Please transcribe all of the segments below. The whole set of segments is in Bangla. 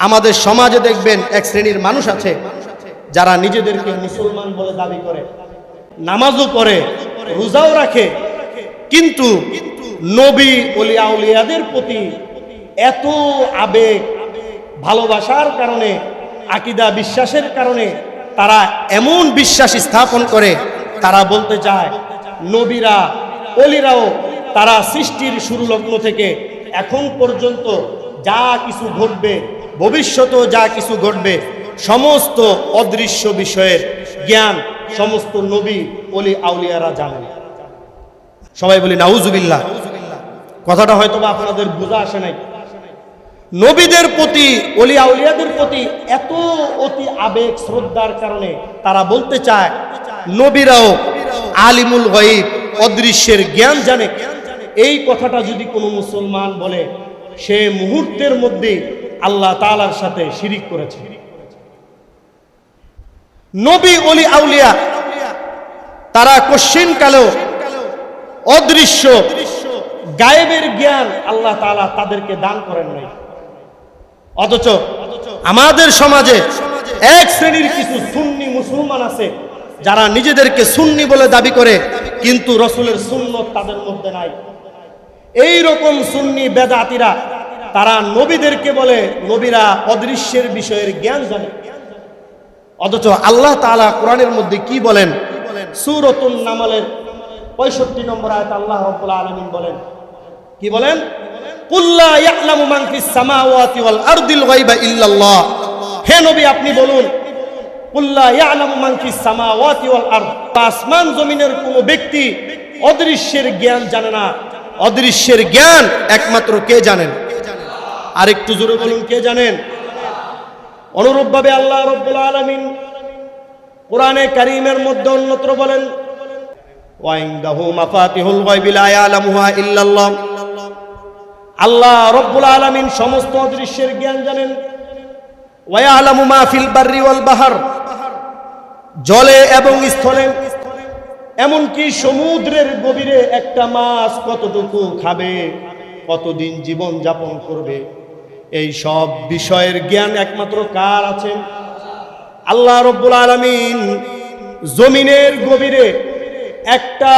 আমাদের সমাজে দেখবেন এক শ্রেণির মানুষ আছে যারা নিজেদেরকে মুসলমান বলে দাবি করে, নামাজও পড়ে, রোজাও রাখে। কিন্তু নবী অলিয়া উলিয়াদের প্রতি এত আবেগ, ভালোবাসার কারণে, আকিদা বিশ্বাসের কারণে তারা এমন বিশ্বাস স্থাপন করে, তারা বলতে চায়, নবীরা, অলিরাও তারা সৃষ্টির শুরু লগ্ন থেকে এখন পর্যন্ত যা কিছু ঘটবে ভবিষ্যতেও যা কিছু ঘটবে, সমস্ত অদৃশ্য বিষয়ের জ্ঞান সমস্ত নবী অলি আউলিয়ারা জানেন। সবাই বলি, নাউজুবিল্লাহ। কথাটা হয়তো বা আপনাদের বোঝা আসে নাই। নবীদের প্রতি অলি আউলিয়াদের প্রতি এত অতি আবেগ, শ্রদ্ধার কারণে তারা বলতে চায়, নবীরাও আলিমুল গয়ব, অদৃশ্যের জ্ঞান জানে। এই কথাটা যদি কোনো মুসলমান বলে, সে মুহূর্তের মধ্যে আল্লাহ তালার সাথে শিরিক করেছে। নবী অলি আউলিয়া, তারা কোশ্চিন কালেও অদৃশ্য, গায়েবের জ্ঞান আল্লাহ তাআলা তাদেরকে দান করেন নাই। অথচ আমাদের সমাজে এক শ্রেণির কিছু সুন্নি মুসলমান আছে, যারা নিজেদেরকে সুন্নি বলে দাবি করে, কিন্তু রসুলের সুন্নত তাদের মধ্যে নাই। এই রকম সুন্নি বেদাতিরা তারা নবীদেরকে বলে, নবীরা অদৃশ্যের বিষয়ের জ্ঞান জানে। অথচ আল্লাহ তাআলা কোরআনের মধ্যে কি বলেন? সুরতুন নামালের পঁয়ষট্টি নম্বর আয়াত আল্লাহ রাব্বুল আলামিন বলেন, কি বলেন? হে নবী, আপনি বলুন মান আসমান জমিনের কোনো ব্যক্তি অদৃশ্যের জ্ঞান জানে না। অদৃশ্যের জ্ঞান একমাত্র কে জানেন? আরেকটু জোরে বলুন, কে জানেন? অনুরূপভাবে আল্লাহ রব্বুল আলামিন কোরআনে কারীমের মধ্যে অন্যত্র বলেন আল্লাহ রব্বুল আলামিন সমস্ত অদৃশ্যের জ্ঞান জানেন বাহার। জলে এবং স্থলে, এমনকি সমুদ্রের গভীরে একটা মাছ কতটুকু খাবে, কতদিন জীবন যাপন করবে এই সব বিষয়ের জ্ঞান একমাত্র কার আছে? আল্লাহ রব্বুল আলামিন জমিনের গভীরে একটা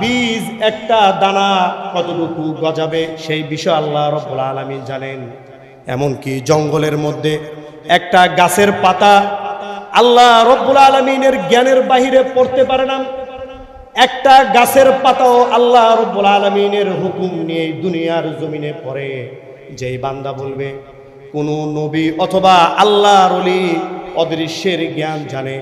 বীজ, একটা দানা কতটুকু গজাবে? সেই বিষয় আল্লাহ রব্বুল আলামিন জানেন। এমনকি জঙ্গলের মধ্যে একটা গাছের পাতা আল্লাহ রব্বুল আলমিনের জ্ঞানের বাহিরে পড়তে পারে না। একটা গাছের পাতাও আল্লাহ রব্বুল আলমিনের হুকুম নিয়ে দুনিয়ার জমিনে পড়ে। যেই বান্দা বলবে, কোনো নবী অথবা আল্লাহ রলি অদৃশ্যের জ্ঞান জানে,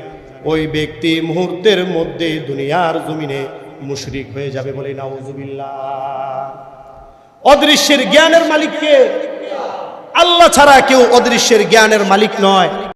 ওই ব্যক্তি মুহূর্তের মধ্যে দুনিয়ার জমিনে মুশরিক হয়ে যাবে বলে নাউজুবিল্লা অদৃশ্যের জ্ঞানের মালিককে, আল্লাহ ছাড়া কেউ অদৃশ্যের জ্ঞানের মালিক নয়।